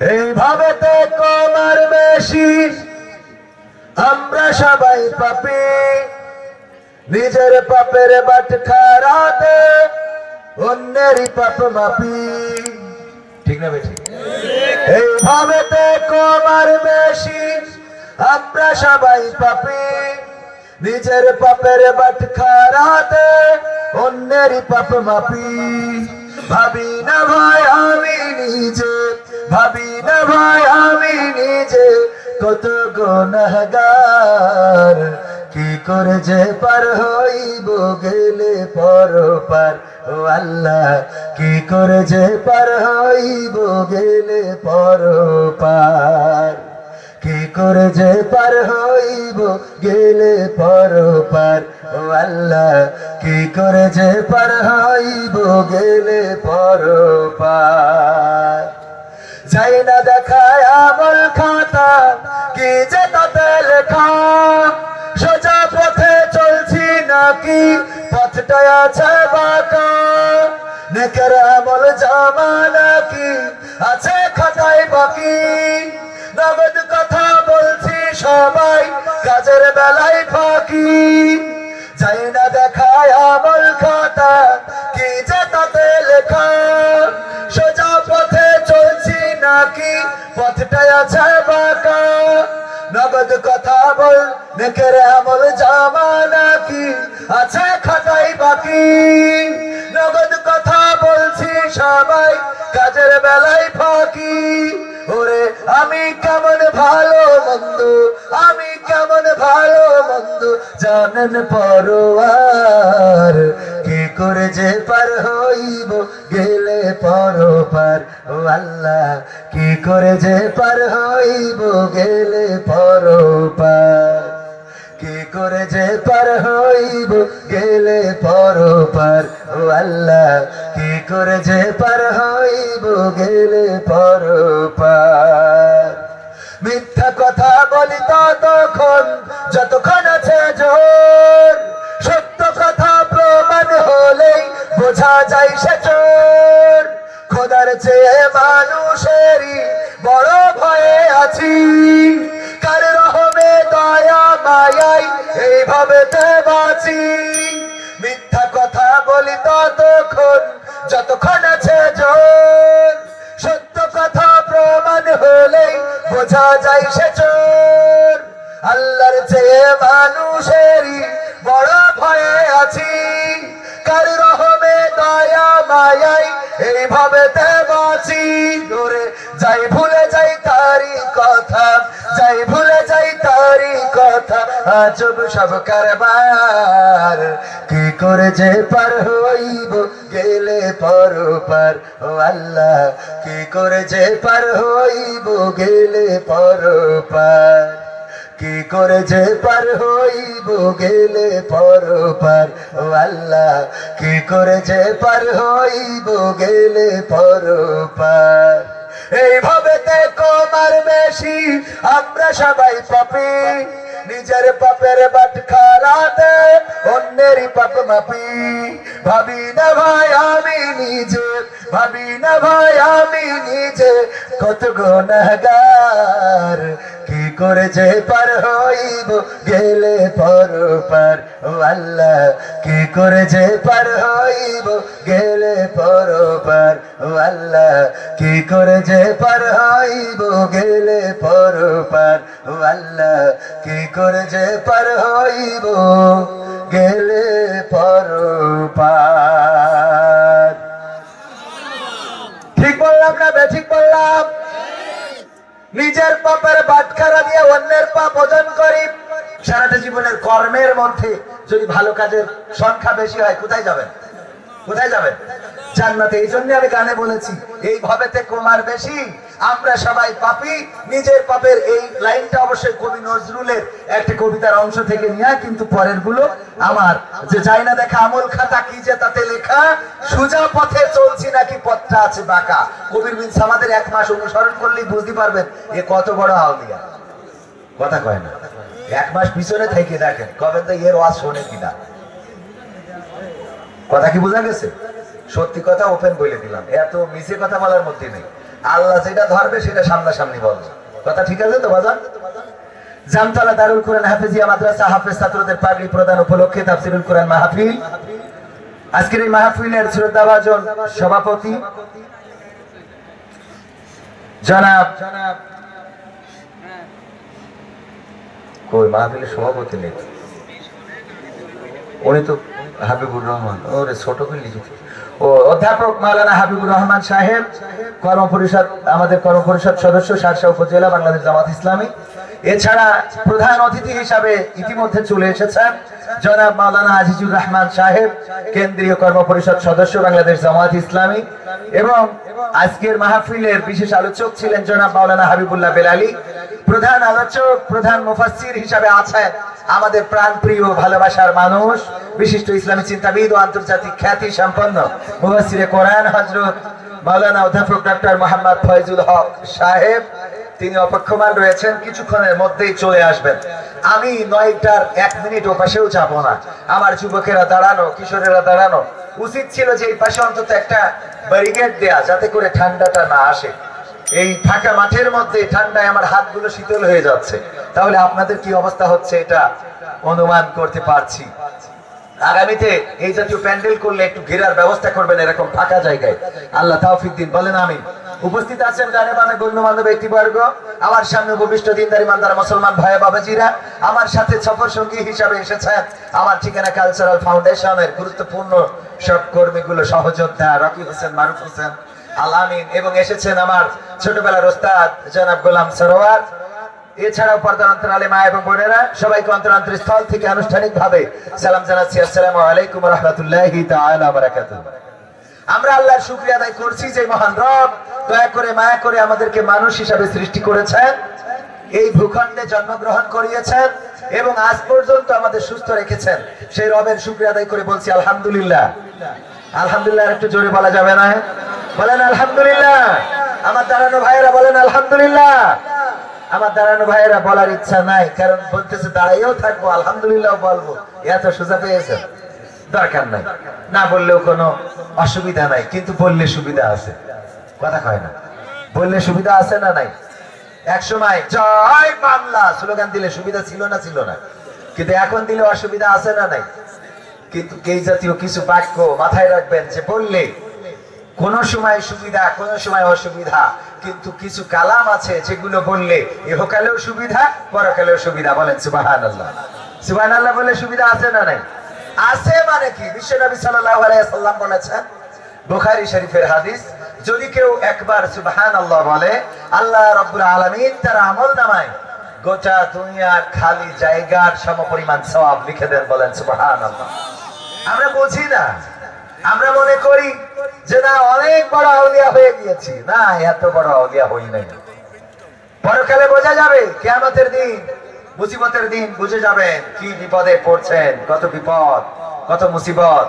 এইভাবে তো কমার বেশি। আমরা সবাই পাপি। নিজের পাপের বাট খারাতে অন্যেরই পাপ মাপি। ঠিক না বেঠি এইভাবে তো কমার বেশি। আমরা সবাই পাপি। নিজের পাপের বাট খারাতে অন্যেরই পাপ মাপি। ভাবি না ভাই, আমি নিজে ভাবি না ভাই, আমি নিজে কত গুনাহগার। কি করে যে পার হইব গেলে পর পার ও আল্লাহ, কি করে যে পার হইব গেলে পর পার কি করে যে পার হইব গেলে পর পার ও আল্লাহ, কি করে যে পার হইব গেলে পর পার যাই না দেখায় আমল খাতা, কি যে তাতে লেখা? সোজা পথে চলছি নাকি? পথটা আছে বাঁকা। নেকের আমল জামা নাকি? আছে খাতায় বাকি? নগদ কথা বলছি সবাই, কাজের বেলায় ফাঁকি। যাই না দেখায় আমল খাতা, কি যে তাতে লেখা? নগদ কথা বল, নেকের আমল জামা নাকি আছে খাতাই বাকি? নগদ কথা বলছি সবাই, কাজের বেলায় ফাঁকি। ওরে, আমি কেমন ভালো মন্দ আমি কেমন ভালো মন্দ জানেন পরোয়ার। করে যে পার হইব গেলে পর পার ও আল্লাহ কি করে যে পার হইব গেলে পর পার কি করে যে পার হইব গেলে পর পার ও আল্লাহ কি করে যে পার হইব গেলে পর পার মিথ্যা কথা বলি ততক্ষণ, যতক্ষণ আছে জোর। বোঝা যায় এইভাবে তে বাঁচি ধরে যাই ভুলে যাই তারি কথা, যাই ভুলে যাই তারি কথা, আজব সব কারবার। কি করে যে পার হইব গেলে পর পার ও আল্লাহ, কি করে যে পার হইব গেলে পর পার কি করে যে পার হইব গেলে পর পার আল্লাহ, কি করে যে পার হইব গেলে পর পার এইভাবে তে কমার বেশি আমরা সবাই পাপি। নিজের পাপের বাট খারাতে অন্যেরই পাপ মাপি। ভাবি না ভাই, আমি নিজে। ভাবি না ভাই, আমি নিজে। কত গুনাহগার। কি করে যে পার হইব, গেলে পর পার আল্লাহ। কি করে যে পার হইব, গেলে পর পার আল্লাহ। কি করে যে পার হইব, গেলে পর পার আল্লাহ। কি করে যে পার হইব, গেলে পর পার। ঠিক বললাম না বেঠিক বললাম। নিজের পাপের বাটখারা দিয়ে অন্যের পাপ ওজন করি। সারাটা জীবনের কর্মের মধ্যে যদি ভালো কাজের সংখ্যা বেশি হয়, কোথায় যাবেন? কোথায় যাবেন? জান্নাতে। এই জন্য আমি গানে বলেছি, এই ভাবেতে কমার বেশি। আমরা সবাই পাপি, নিজের পাপের এই লাইনটা অবশ্যই কবি নজরুলের একটা কবিতার অংশ থেকে নেওয়া কিন্তু পরেরগুলো আমার। যে যাই না দেখা আমল খাতা, কি যে তাতে লেখা, সুজা পথে চলছি নাকি পথটা আছে বাঁকা। কবির মিন্স আমাদের এক মাস অনুসরণ করলেই বুঝতে পারবেন, এ কত বড় আউলিয়া। কথা কয় না। এক মাস পিছনে থেকে দেখেন কবে তো এর ওয়াজ শোনে কিনা। কথা কি বোঝা গেছে? সত্যি কথা ওপেন বলে দিলাম। এত মিছে কথা বলার মধ্যে নেই। আল্লাহ যেটা ধরবে সেটা সামনাসামনি বলবে। কথা ঠিক আছে তো, বাজান? জামতলা দারুল কোরআন হাফেজিয়া মাদ্রাসা হাফেজ ছাত্রদের পাগড়ি প্রদান উপলক্ষে তাফসিরুল কোরআন মাহফিল। আজকের এই মাহফিলের শ্রদ্ধাভাজন সভাপতি জনাব কই, মাহফিলের সভাপতি নেই? উনি তো হাবিবুর রহমান। ওরে ছোট করে লিখেছে ও অধ্যাপক মাওলানা হাবিবুর রহমান সাহেব, কর্ম পরিষদ, আমাদের কর্ম পরিষদ সদস্য সারসা উপজেলা বাংলাদেশ জামাত ইসলামী। এছাড়া প্রধান অতিথি হিসাবে ইতিমধ্যে চলে এসেছেন জনাব মাওলানা আজিজুর রহমান সাহেব, কেন্দ্রীয় কর্ম পরিষদ সদস্য, বাংলাদেশ জামাত ইসলামী। এবং আজকের মাহফিলের বিশেষ আলোচক ছিলেন জনাব মাওলানা হাবিবুল্লাহ বেলালি। প্রধান আলোচক, প্রধান মুফাসসির হিসাবে আছেন আমাদের প্রাণপ্রিয় ভালোবাসার মানুষ, বিশিষ্ট ইসলামী চিন্তাবিদ ও আন্তর্জাতিক খ্যাতি সম্পন্ন মুফাসসিরে কোরআন হযরত মাওলানা অধ্যাপক ডক্টর মোহাম্মদ ফয়জুল হক সাহেব, তিনি অপেক্ষমান রয়েছেন, কিছুক্ষণের মধ্যেই চলে আসবেন। আমি নয়টার এক মিনিট ও পাশেও যাব না। আমার যুবকেরা দাঁড়ানো, কিশোরেরা দাঁড়ানো, উচিত ছিল যে এই পাশে অন্তত একটা ব্যারিকেড দেয়া, যাতে করে ঠান্ডাটা না আসে। এই ফাঁকা মাঠের মধ্যে ঠান্ডায় আমার হাতগুলো শীতল হয়ে যাচ্ছে। তাহলে আপনাদের কি অবস্থা হচ্ছে এটা অনুমান করতে পারছি। আগামীতে এই জাতীয় প্যান্ডেল করলে একটু ঘেরার ব্যবস্থা করবেন এরকম ফাঁকা জায়গায়। আল্লাহ তাওফিক দিন, বলেন আমি উপস্থিত আছেন ডানে বামে গণ্যমান্য ব্যক্তিবর্গ, আমার সামনে উপবিষ্ট দিনদারি মানদার মুসলমান ভাই বাবাজিরা, আমার সাথে সফর সঙ্গী হিসাবে এসেছেন আমার ঠিকানা কালচারাল ফাউন্ডেশনের গুরুত্বপূর্ণ সব কর্মীগুলো, সহযোদ্ধা রকি হোসেন, মারুফ হোসেন আলামিন এবং এসেছেন আমার ছোটবেলার ওস্তাদ জনাব গোলাম সরোয়ার। এছাড়াও পর্দার অন্তরালে মা এবং বোনেরা সবাইকে অন্তরান্তর স্থল থেকে আনুষ্ঠানিক ভাবে সালাম জানাচ্ছি। আসসালামু আলাইকুম রহমতুল্লাহি তাআলা আমরা আল্লাহর শুকরিয়া আদায় করছি যে মহান রব দয়া করে মায়া করে আমাদেরকে মানুষ হিসাবে সৃষ্টি করেছেন, এই ভূখণ্ডে জন্মগ্রহণ করিয়েছেন এবং আজ পর্যন্ত আমাদের সুস্থ রেখেছেন। সেই রবের শুকরিয়া আদায় করে বলছি আলহামদুলিল্লাহ। আলহামদুলিল্লাহ একটু জোরে বলা যাবে না? বলেন আলহামদুলিল্লাহ। আমার দাঁড়ানো ভাইয়েরা বলেন আলহামদুলিল্লাহ। আমার দাঁড়ানো ভাইয়েরা বলার ইচ্ছা নাই, কারণ বলতেছে দাঁড়াইও থাকব, আলহামদুলিল্লাহ বলব। এত সোজা পেয়েছেন দরকার নাই। না বললেও কোনো অসুবিধা নাই, কিন্তু বললে সুবিধা আছে। কথা কয় না। বললে সুবিধা আছে না নাই? এক সময়, জয় বাংলা! স্লোগান দিলে সুবিধা ছিল না ছিল না। কিন্তু এখন দিলে অসুবিধা আছে না নাই? কিন্তু এই জাতীয় কিছু বাক্য মাথায় রাখবেন যে বললে কোন সময় সুবিধা, কোন সময় অসুবিধা। কিন্তু কিছু কালাম আছে যেগুলো বললে ইহকালেও সুবিধা, পরকালেও সুবিধা। বলেন সুবাহান আল্লাহ সুবাহান আল্লাহ বলে সুবিধা আছে না নাই? আছে মানে কি? সাল্লাল্লাহু আলাইহি সাল্লাম বলেছেন, বুখারী শরীফের হাদিস, যদি কেউ একবার সুবাহান আল্লাহ বলে, আল্লাহ রাব্বুল আলামিন তার আমল নামায়, গোটা দুনিয়ার খালি জায়গার সমপরিমাণ সওয়াব লিখে দেন বলেন সুবহান আল্লাহ আমরা বুঝি না। আমরা মনে করি যে না, অনেক বড় আউলিয়া হয়ে গিয়েছি। না, এত বড় আউলিয়া হই নাই। পরকালে বোঝা যাবে, কেয়ামতের দিন, মুসিবতের দিন বুঝে যাবেন কি বিপদে পড়ছেন, কত বিপদ, কত মুসিবত।